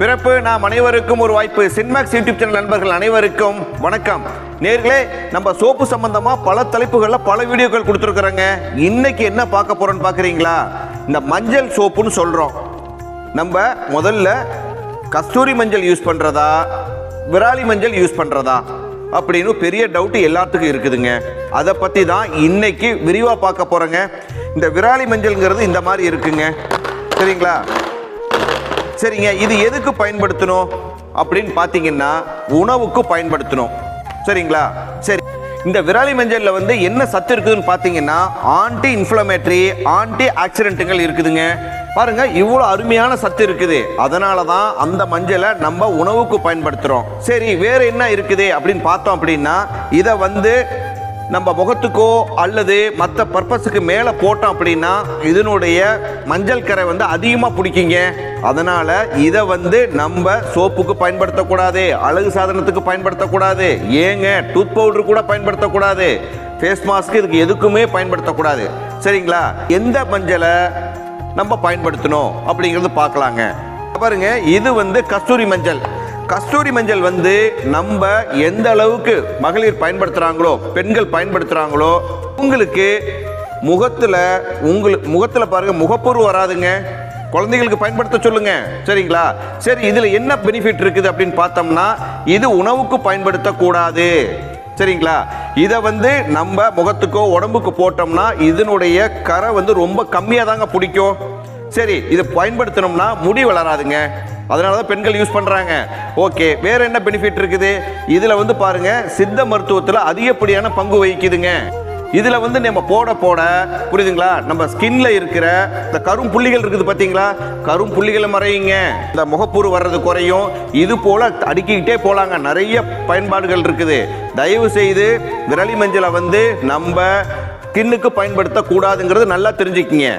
பிறப்பு நாம் அனைவருக்கும் ஒரு வாய்ப்பு. சின்மேக்ஸ் யூடியூப் சேனல் நண்பர்கள் அனைவருக்கும் வணக்கம். நேர்களே நம்ம சோப்பு சம்பந்தமா பல தலைப்புகளில் பல வீடியோக்கள் கொடுத்துருக்குறோங்க. இன்னைக்கு என்ன பார்க்க போகிறோன்னு பார்க்குறீங்களா? இந்த மஞ்சள் சோப்புன்னு சொல்றோம். நம்ம முதல்ல கஸ்தூரி மஞ்சள் யூஸ் பண்றதா? விராலி மஞ்சள் யூஸ் பண்றதா? அப்படின்னு பெரிய டவுட் எல்லாத்துக்கும் இருக்குதுங்க. அதை பத்தி தான் இன்னைக்கு விரிவா பார்க்க போகிறோங்க இந்த விராலி மஞ்சள்ங்கிறது இந்த மாதிரி இருக்குங்க. சரிங்களா? சரிங்க இது எதுக்கு பயன்படுத்தணும்? அப்படின்னு பார்த்தீங்கன்னா உணவுக்கு பயன்படுத்தணும். சரிங்களா? சரி. இந்த விராலி மஞ்சளில் வந்து என்ன சத்து இருக்குதுன்னு பார்த்தீங்கன்னா ஆன்டி இன்ஃப்ளமேட்டரி ஆன்டி ஆக்சிடென்ட்டுகள் இருக்குதுங்க. பாருங்க இவ்வளோ அருமையான சத்து இருக்குது. அதனால தான் அந்த மஞ்சளை நம்ம உணவுக்கு பயன்படுத்துகிறோம் சரி வேற என்ன இருக்குது அப்படின்னு பார்த்தோம் அப்படின்னா இதை வந்து நம்ம முகத்துக்கோ அல்லது மற்ற பர்பஸுக்கு மேலே போட்டோம் அப்படின்னா இதனுடைய மஞ்சள் கரை வந்து அதிகமாக பிடிக்குங்க. அதனால் இதை வந்து நம்ம சோப்புக்கு பயன்படுத்தக்கூடாது அழகு சாதனத்துக்கு பயன்படுத்தக்கூடாது ஏங்க டூத் பவுடர் கூட பயன்படுத்தக்கூடாது ஃபேஸ் மாஸ்க் இதுக்கு எதுக்குமே பயன்படுத்தக்கூடாது. சரிங்களா? எந்த மஞ்சளை நம்ம பயன்படுத்தணும் அப்படிங்கிறது பார்க்கலாங்க. பாருங்க இது வந்து கஸ்தூரி மஞ்சள். கஸ்தூரி மஞ்சள் வந்து நம்ம எந்த அளவுக்கு மகளிர் பயன்படுத்துகிறாங்களோ பெண்கள் பயன்படுத்துகிறாங்களோ உங்களுக்கு முகத்தில் உங்களுக்கு முகத்தில் பாருங்க முகப்பொரு வராதுங்க. குழந்தைகளுக்கு பயன்படுத்த சொல்லுங்க. சரிங்களா? சரி இதில் என்ன பெனிஃபிட் இருக்குது அப்படின்னு பார்த்தோம்னா இது உணவுக்கு பயன்படுத்தக்கூடாது. சரிங்களா? இதை வந்து நம்ம முகத்துக்கோ உடம்புக்கு போட்டோம்னா இதனுடைய கரை வந்து ரொம்ப கம்மியாக தாங்க பிடிக்கும். சரி இதை பயன்படுத்தினோம்னா முடி வளராதுங்க. அதனால தான் பெண்கள் யூஸ் பண்ணுறாங்க ஓகே வேறு என்ன பெனிஃபிட் இருக்குது? இதில் வந்து பாருங்க சித்த மருத்துவத்தில் அதிகப்படியான பங்கு வகிக்குதுங்க. இதில் வந்து நம்ம போட போட புரியுதுங்களா? நம்ம ஸ்கின்ல இருக்கிற இந்த கரும் புள்ளிகள் இருக்குது பார்த்தீங்களா கரும் புள்ளிகளை மறையுங்க. இந்த முகப்பூறு வர்றது குறையும். இது போல அடுக்கிக்கிட்டே போகலாங்க நிறைய பயன்பாடுகள் இருக்குது. தயவு செய்து விரலி மஞ்சளை வந்து நம்ம ஸ்கின்னுக்கு பயன்படுத்தக்கூடாதுங்கிறது நல்லா தெரிஞ்சுக்கிங்க.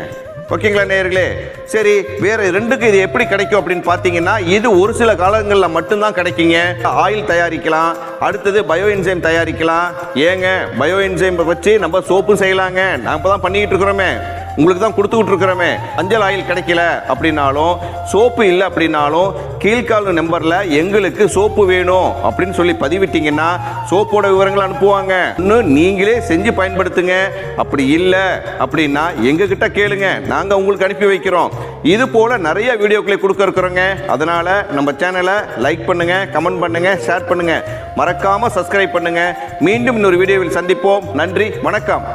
ஓகேங்களா நேயர்களே? சரி வேற ரெண்டுக்கு இது எப்படி கிடைக்கும் அப்படின்னு பார்த்தீங்கன்னா இது ஒரு சில காலங்களில் மட்டும்தான் கிடைக்குங்க. ஆயில் தயாரிக்கலாம் அடுத்தது பயோ என்சைம் தயாரிக்கலாம். ஏங்க பயோ என்சைம் வச்சு நம்ம சோப்பு செய்யலாங்க. நாம தான் பண்ணிக்கிட்டு இருக்கிறோமே. உங்களுக்கு தான் கொடுத்துக்கிட்டு இருக்கிறோமே. மஞ்சள் ஆயில் கிடைக்கல அப்படின்னாலும் சோப்பு இல்லை அப்படின்னாலும் கீழ்கால நம்பரில் எங்களுக்கு சோப்பு வேணும் அப்படின்னு சொல்லி பதிவிட்டீங்கன்னா சோப்போட விவரங்கள் அனுப்புவாங்க. இன்னும் நீங்களே செஞ்சு பயன்படுத்துங்க. அப்படி இல்லை அப்படின்னா எங்ககிட்ட கேளுங்க. நாங்கள் உங்களுக்கு அனுப்பி வைக்கிறோம். இது போல நிறைய வீடியோக்களை கொடுக்க இருக்கிறோங்க. அதனால நம்ம சேனலை லைக் பண்ணுங்க கமெண்ட் பண்ணுங்க ஷேர் பண்ணுங்க. மறக்காம சப்ஸ்கிரைப் பண்ணுங்க. மீண்டும் இன்னொரு வீடியோவில் சந்திப்போம். நன்றி வணக்கம்.